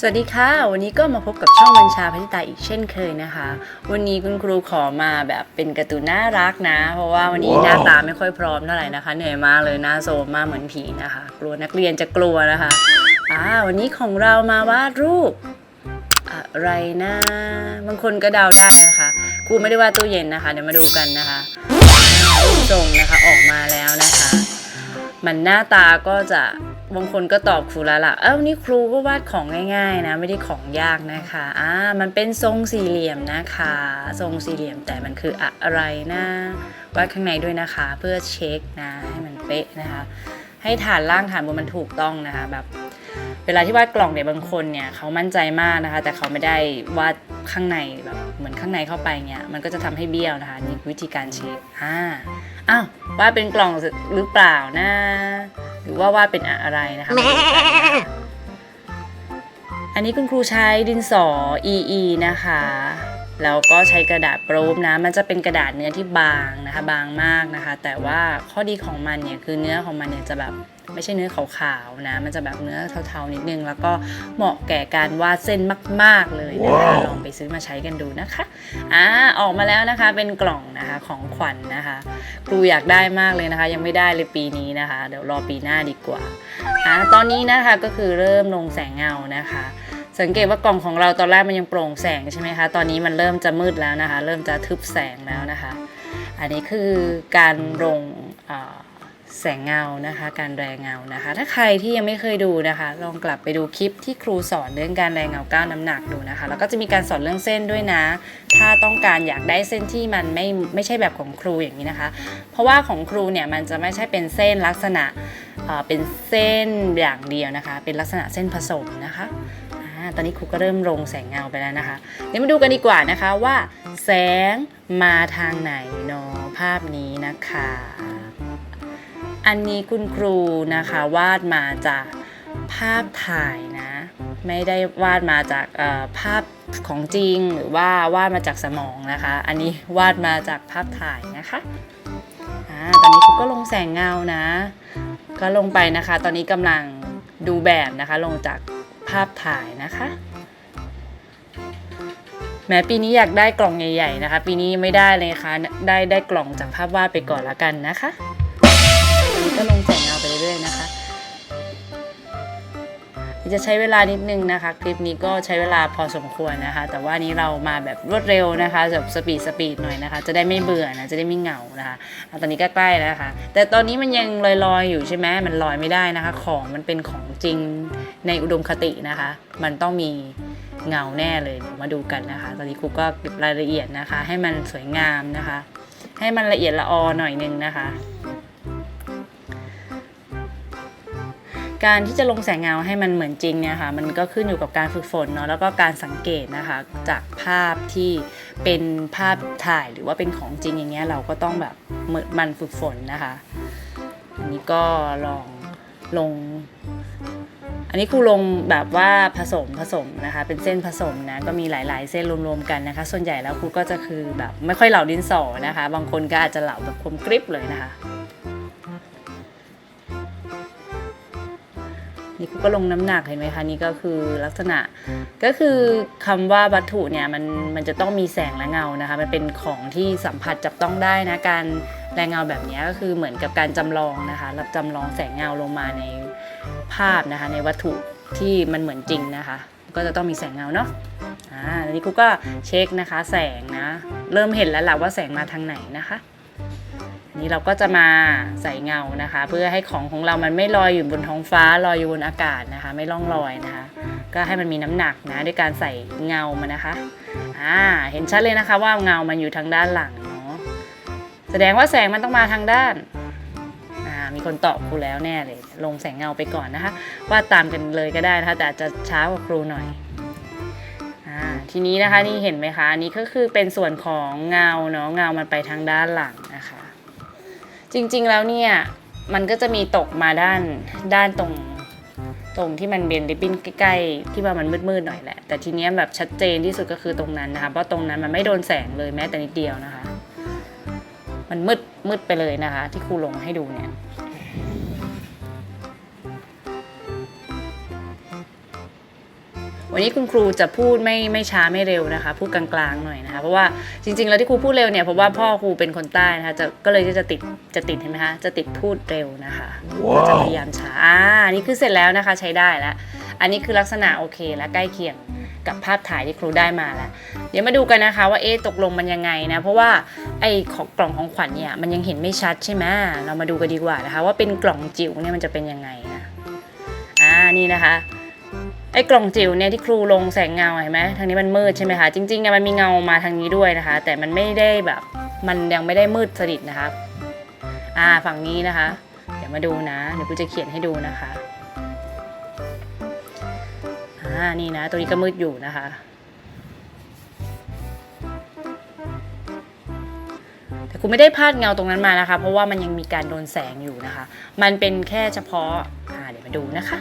สวัสดีค่ะ วันนี้ก็มาพบกับช่องบัญชาพัทิตาอีกเช่นเคยนะคะ วันนี้คุณครูขอมาแบบเป็นการ์ตูนน่ารักนะ เพราะว่าวันนี้หน้าตาไม่ค่อยพร้อมเท่าไหร่นะคะ เหนื่อยมากเลยหน้าโซมมากเหมือนผีนะคะ กลัวนักเรียนจะกลัวนะคะอ่าวันนี้ของเรามาวาดรูป อะไรนะบางคนก็เดาได้นะคะครูไม่ได้วาดตู้เย็นนะคะ เดี๋ยวมาดูกันนะคะรูปทรงนะคะออกมาแล้วนะคะ มันหน้าตาก็จะ บางคนก็ตอบครูแล้วล่ะ เอ้านี่ครูก็วาดของง่าย ๆ นะ ไม่ได้ของยากนะคะ อ่า มันเป็นทรงสี่เหลี่ยมนะคะ ทรงสี่เหลี่ยมแต่มันคืออะไรนะวาดข้างในด้วยนะคะ เพื่อเช็คนะให้มันเป๊ะนะคะ ให้ฐานล่างฐานบนมันถูกต้องนะคะแบบเวลาที่วาดกล่องเนี่ยบางคนเนี่ยเขามั่นใจมากนะคะ แต่เขาไม่ได้วาดข้างในแบบเหมือนข้างในเข้าไปเนี่ยมันก็จะทำให้เบี้ยวนะคะนี่วิธีการเช็คอ่าอ้าววาดเป็นกล่องหรือเปล่านะ หรือว่าวาดเป็นอะไรนะคะมาดูกันนะคะอันนี้คุณครูใช้ดินสอ EE นะคะ แล้วก็ใช้กระดาษโปรบนะ มันจะเป็นกระดาษเนื้อที่บางนะคะ บางมากนะคะ แต่ว่าข้อดีของมันเนี่ยคือเนื้อของมันเนี่ยจะแบบไม่ใช่เนื้อขาวๆนะ มันจะแบบเนื้อเทาๆนิดนึง แล้วก็เหมาะแก่การวาดเส้นมาก ๆ เลยนะคะว้าวลองไปซื้อมาใช้กันดูนะคะ อ่า ออกมาแล้วนะคะ เป็นกล่องนะคะของขวัญนะคะ ครูอยากได้มากเลยนะคะ ยังไม่ได้เลยปีนี้นะคะ เดี๋ยวรอปีหน้าดีกว่า อ่า ตอนนี้นะคะก็คือเริ่มลงแสงเงานะคะ สังเกตว่ากล่องของเราตอนแรกมันยังโปร่งแสงใช่ไหมคะ ตอนนี้มันเริ่มจะมืดแล้วนะคะ เริ่มจะทึบแสงแล้วนะคะ อันนี้คือการลงแสงเงานะคะ การแรงเงานะคะ ถ้าใครที่ยังไม่เคยดูนะคะ ลองกลับไปดูคลิปที่ครูสอนเรื่องการแรงเงาก้าวน้ำหนักดูนะคะ แล้วก็จะมีการสอนเรื่องเส้นด้วยนะ ถ้าต้องการอยากได้เส้นที่มันไม่ไม่ใช่แบบของครูอย่างนี้นะคะ เพราะว่าของครูเนี่ยมันจะไม่ใช่เป็นเส้นลักษณะเป็นเส้นอย่างเดียวนะคะ เป็นลักษณะเส้นผสมนะคะ ตอนนี้ครูก็เริ่มลงแสงเงาไปแล้วนะคะ เดี๋ยวมาดูกันดีกว่านะคะว่า แสงมาทางไหนเนาะภาพนี้นะคะ อันนี้คุณครูนะคะวาดมาจากภาพถ่ายนะ ไม่ได้วาดมาจากภาพของจริงหรือว่าวาดมาจากสมองนะคะ อันนี้วาดมาจากภาพถ่ายนะคะตอนนี้ครูก็ลงแสงเงานะ ก็ลงไปนะคะ ตอนนี้กำลังดูแบบนะคะ ลงจาก ภาพถ่ายนะคะ แม้ปีนี้อยากได้กล่องใหญ่ๆนะคะ ปีนี้ไม่ได้เลยค่ะได้ได้กล่องจากภาพวาดไปก่อนละกันนะคะก็ลงแสงเงาไปเรื่อยๆนะคะจะใช้เวลานิดนึงนะคะ คลิปนี้ก็ใช้เวลาพอสมควรนะคะ แต่ว่านี้เรามาแบบรวดเร็วนะคะแบบสปีดสปีดหน่อยนะคะ จะได้ไม่เบื่อนะจะได้ไม่เหงานะคะอะตอนนี้ก็ใกล้แล้วนะคะแต่ตอนนี้มันยังลอยๆอยู่ใช่ไหมมันลอยไม่ได้นะคะ ของมันเป็นของ จริงในอุดมคตินะคะ มันต้องมีเงาแน่เลยมาดูกันนะคะ ตอนนี้ครูก็เก็บรายละเอียดนะคะ ให้มันสวยงามนะคะ ให้มันละเอียดละออหน่อยนึงนะคะ การที่จะลงแสงเงาให้มันเหมือนจริงเนี่ยค่ะ มันก็ขึ้นอยู่กับการฝึกฝนเนาะแล้วก็การสังเกตนะคะ จากภาพที่เป็นภาพถ่ายหรือว่าเป็นของจริงอย่างเงี้ยเราก็ต้องแบบมันฝึกฝนนะคะ อันนี้ก็ลองลง อันนี้ครูลงแบบว่าผสมผสมนะคะ เป็นเส้นผสมนะก็มีหลาย ๆ เส้นรวมๆกันนะคะ ส่วนใหญ่แล้วครูก็จะคือแบบไม่ค่อยเหลาดินสอนะคะ บางคนก็อาจจะเหลาแบบคมกริบเลยนะคะนี่ครูก็ลงน้ำหนักเห็นไหมคะนี่ก็คือลักษณะก็คือคำว่าวัตถุเนี่ยมันมันจะต้องมีแสงและเงานะคะ มันเป็นของที่สัมผัสจับต้องได้นะการแรงเงาแบบนี้ก็คือเหมือนกับการจำลองนะคะรับจำลองแสงเงาลงมาใน ภาพนะคะในวัตถุที่มันเหมือนจริงนะคะ ก็จะต้องมีแสงเงาเนาะอ่าอันนี้ครูก็เช็คนะคะแสงนะ เริ่มเห็นแล้วแหละว่าแสงมาทางไหนนะคะอันนี้เราก็จะมาใส่เงานะคะ เพื่อให้ของของเรามันไม่ลอยอยู่บนท้องฟ้าลอยอยู่บนอากาศนะคะ ไม่ล่องลอยนะคะ ก็ให้มันมีน้ำหนักนะด้วยการใส่เงามานะคะอ่าเห็นชัดเลยนะคะว่าเงามันอยู่ทางด้านหลังเนาะแสดงว่าแสงมันต้องมาทางด้าน มีคนตอบครูแล้วแน่เลย ลงแสงเงาไปก่อนนะคะวาดตามกันเลยก็ได้นะคะแต่อาจจะช้ากว่าครูหน่อยอ่าทีนี้นะคะนี่เห็นไหมคะอันนี้ก็คือเป็นส่วนของเงาเนาะเงามันไปทางด้านหลังนะคะ จริงๆแล้วเนี่ยมันก็จะมีตกมาด้านด้านตรงตรงที่มันเป็นริบบิ้นใกล้ๆ ที่ว่ามันมืดๆหน่อยแหละ แต่ทีเนี้ยแบบชัดเจนที่สุดก็คือตรงนั้นนะคะเพราะตรงนั้นมันไม่โดนแสงเลยแม้แต่นิดเดียวนะคะ มันมืดมืดไปเลยนะคะ ที่ครูลงให้ดูเนี่ย วันนี้คุณครูจะพูดไม่ไม่ช้าไม่เร็วนะคะ พูดกลางๆหน่อยนะคะเพราะว่าจริง ๆ แล้วที่ครูพูดเร็วเนี่ยเพราะว่าพ่อครูเป็นคนใต้นะคะจะก็เลยจะติดจะติดเห็นไหมคะจะติดพูดเร็วนะคะก็จะพยายามช้าอ่าอันนี่คือเสร็จแล้วนะคะใช้ได้แล้วอันนี้คือลักษณะโอเคและใกล้เคียงกับภาพถ่ายที่ครูได้มาแล้ว เดี๋ยวมาดูกันนะคะว่าเอ๊ะตกลงมันยังไงนะ เพราะว่าไอ้ของกล่องของขวัญเนี่ยมันยังเห็นไม่ชัดใช่ไหมเรามาดูกันดีกว่านะคะ ว่าเป็นกล่องจิ๋วเนี่ยมันจะเป็นยังไงนะอ่านี่นะคะ ไอ้กล่องจิ๋วเนี่ยที่ครูลงแสงเงาเห็นไหมทางนี้มันมืดใช่ไหมคะจริงๆเนี่ยมันมีเงามาทางนี้ด้วยนะคะ แต่มันไม่ได้แบบมันยังไม่ได้มืดสนิทนะคะอ่าฝั่งนี้นะคะ เดี๋ยวมาดูนะเดี๋ยวครูจะเขียนให้ดูนะคะอ่านี่นะตัวนี้ก็มืดอยู่นะคะแต่คุณไม่ได้พาดเงาตรงนั้นมานะคะ เพราะว่ามันยังมีการโดนแสงอยู่นะคะ มันเป็นแค่เฉพาะอ่าเดี๋ยวมาดูนะคะ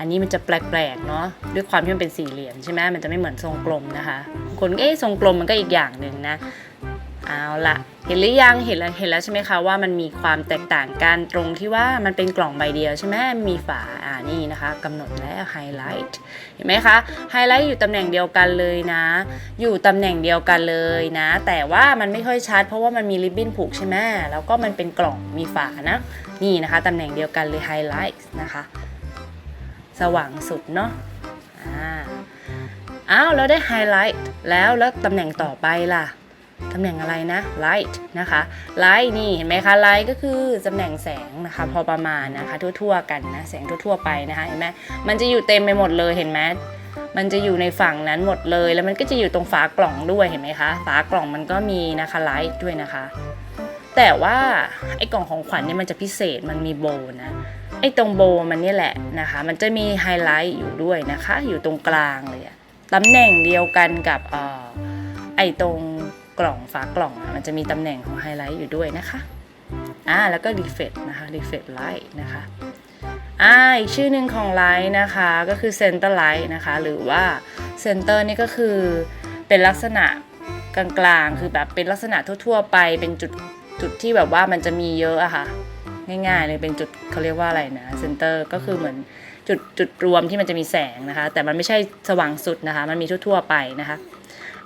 อันนี้มันจะแปลกๆเนาะด้วยความที่มันเป็นสี่เหลี่ยมใช่ไหมมันจะไม่เหมือนทรงกลมนะคะ คนเอ๊ะทรงกลมมันก็อีกอย่างหนึ่งนะเอาละเห็นหรือยังเห็นแล้วเห็นแล้วใช่ไหมคะว่ามันมีความแตกต่างกันตรงที่ว่ามันเป็นกล่องใบเดียวใช่ไหมมีฝาอ่านี่นะคะกำหนดแล้วไฮไลท์เห็นไหมคะไฮไลท์อยู่ตำแหน่งเดียวกันเลยนะ อยู่ตำแหน่งเดียวกันเลยนะ แต่ว่ามันไม่ค่อยชัดเพราะว่ามันมีริบบิ้นผูกใช่ไหมแล้วก็มันเป็นกล่องมีฝานะนี่นะคะตำแหน่งเดียวกันเลยไฮไลท์นะคะ สว่างสุดเนาะอ่าอ้าวเราได้ไฮไลท์แล้วแล้วตำแหน่งต่อไปล่ะตำแหน่งอะไรนะ light นะคะ light นี่เห็นไหมคะ light ก็คือตำแหน่งแสงนะคะพอประมาณนะคะทั่วๆกันนะแสงทั่วๆไปนะคะเห็นไหมมันจะอยู่เต็มไปหมดเลยเห็นไหมมันจะอยู่ในฝั่งนั้นหมดเลย แล้วมันก็จะอยู่ตรงฝากล่องด้วยเห็นไหมคะฝากล่องมันก็มีนะคะ light ด้วยนะคะ แต่ว่าไอ้กล่องของขวัญเนี่ยมันจะพิเศษมันมีโบนะไอ้ตรงโบมันนี่แหละนะคะ มันจะมีไฮไลท์อยู่ด้วยนะคะ อยู่ตรงกลางเลยอะตำแหน่งเดียวกันกับออไอ้ตรงกล่องฝากล่องอะมันจะมีตำแหน่งของไฮไลท์อยู่ด้วยนะคะอ่าแล้วก็รีเฟตนะคะรีเฟตไลท์นะคะอ่าอีกชื่อหนึ่งของไลท์นะคะก็คือเซนเตอร์ไลท์นะคะ หรือว่าเซนเตอร์นี่ก็คือเป็นลักษณะกลางๆ คือแบบเป็นลักษณะทั่วๆ ไปเป็นจุด จุดที่แบบว่ามันจะมีเยอะอะค่ะ ง่ายๆเลยเป็นจุดเขาเรียกว่าอะไรนะเซนเตอร์ก็คือเหมือนจุดจุดรวมที่มันจะมีแสงนะคะ แต่มันไม่ใช่สว่างสุดนะคะ มันมีทั่วๆไปนะคะ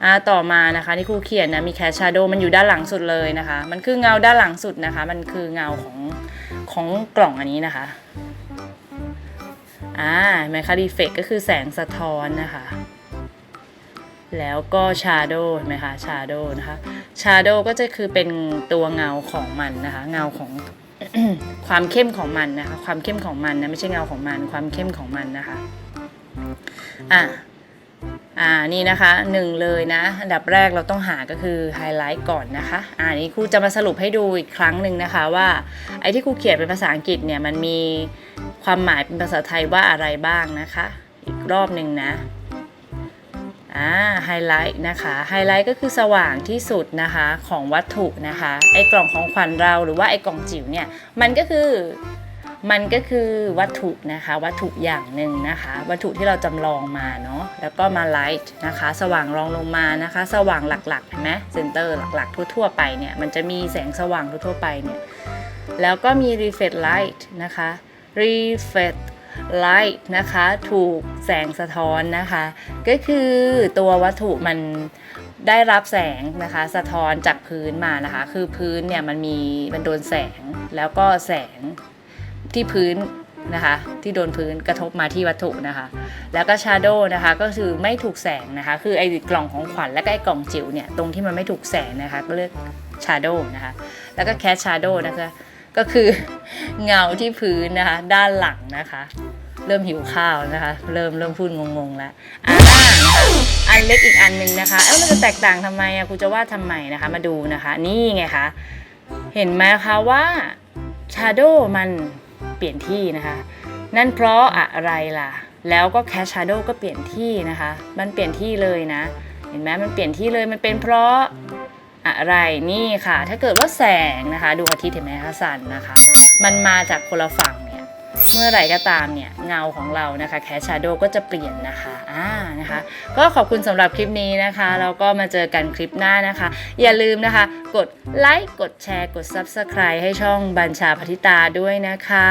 อ่าต่อมานะคะที่ครูเขียนนะมีแคชชาโดมันอยู่ด้านหลังสุดเลยนะคะ มันคือเงาด้านหลังสุดนะคะ มันคือเงาของของกล่องอันนี้นะคะอ่าเห็นไมคะดีเฟกก็คือแสงสะท้อนนะคะ แล้วก็ชาโดเห็นไหมคะชาโดนะคะชาโดก็จะคือเป็นตัวเงาของมันนะคะ เงาของความเข้มของมันนะคะ ความเข้มของมันนะไม่ใช่เงาของมัน ความเข้มของมันนะคะอะอ่านี่นะคะหนึ่งเลยนะ อันดับแรกเราต้องหาก็คือไฮไลท์ก่อนนะคะอ่านี่ครูจะมาสรุปให้ดูอีกครั้งหนึ่งนะคะว่าไอ้ที่ครูเขียนเป็นภาษาอังกฤษเนี่ยมันมีความหมายเป็นภาษาไทยว่าอะไรบ้างนะคะ อีกรอบหนึ่งนะ อ่าไฮไลท์นะคะไฮไลท์ก็คือสว่างที่สุดนะคะของวัตถุนะคะไอกล่องของขวัญเราหรือว่าไอกล่องจิ๋วเนี่ยมันก็คือมันก็คือวัตถุนะคะวัตถุอย่างหนึ่งนะคะ วัตถุที่เราจำลองมาเนาะแล้วก็มาไลท์นะคะสว่างรองลงมานะคะ สว่างหลักๆเห็นไหมเซนเตอร์หลักๆ ทั่วๆไปเนี่ยมันจะมีแสงสว่างทั่วๆไปเนี่ยแล้วก็มี reflect light นะคะ reflect light นะคะ ถูกแสงสะท้อนนะคะ ก็คือตัววัตถุมันได้รับแสงนะคะ สะท้อนจากพื้นมานะคะ คือพื้นเนี่ยมันมีมันโดนแสงแล้วก็แสงที่พื้นนะคะ ที่โดนพื้นกระทบมาที่วัตถุนะคะ แล้วก็ชาโดนะคะ ก็คือไม่ถูกแสงนะคะ คือไอ้กล่องของขวัญและไอ้กล่องจิ๋วเนี่ย ตรงที่มันไม่ถูกแสงนะคะ ก็เรียกชาโดนะคะ แล้วก็แคชชาโดนะคะ ก็คือเงาที่พื้นนะคะ ด้านหลังนะคะ เริ่มหิวข้าวนะคะ เริ่มเริ่มพูดงงๆแล้วอ่านะคะอันเล็กอีกอันหนึ่งนะคะเอ้ามันจะแตกต่างทำไมอะครูจะว่าทำไมนะคะ มาดูนะคะ นี่ไงคะเห็นไหมคะว่าชาโดมันเปลี่ยนที่นะคะ นั่นเพราะอะไรล่ะ แล้วก็แคชชาโดก็เปลี่ยนที่นะคะ มันเปลี่ยนที่เลยนะ เห็นไหมมันเปลี่ยนที่เลยมันเป็นเพราะ อะไรนี่ค่ะ ถ้าเกิดว่าแสงนะคะดวงอาทิตย์เห็นไหมคะสันนะคะ มันมาจากคนละฝั่งเนี่ยเมื่อไหร่ก็ตามเนี่ยเงาของเรานะคะแคชชาโดก็จะเปลี่ยนนะคะอ่านะคะ ก็ขอบคุณสำหรับคลิปนี้นะคะแล้วก็มาเจอกันคลิปหน้านะคะ อย่าลืมนะคะ กดไลค์กดแชร์กด Subscribe ให้ช่องบัญชาพัทิตาด้วยนะคะ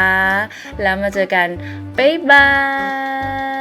แล้วมาเจอกันบ๊ายบาย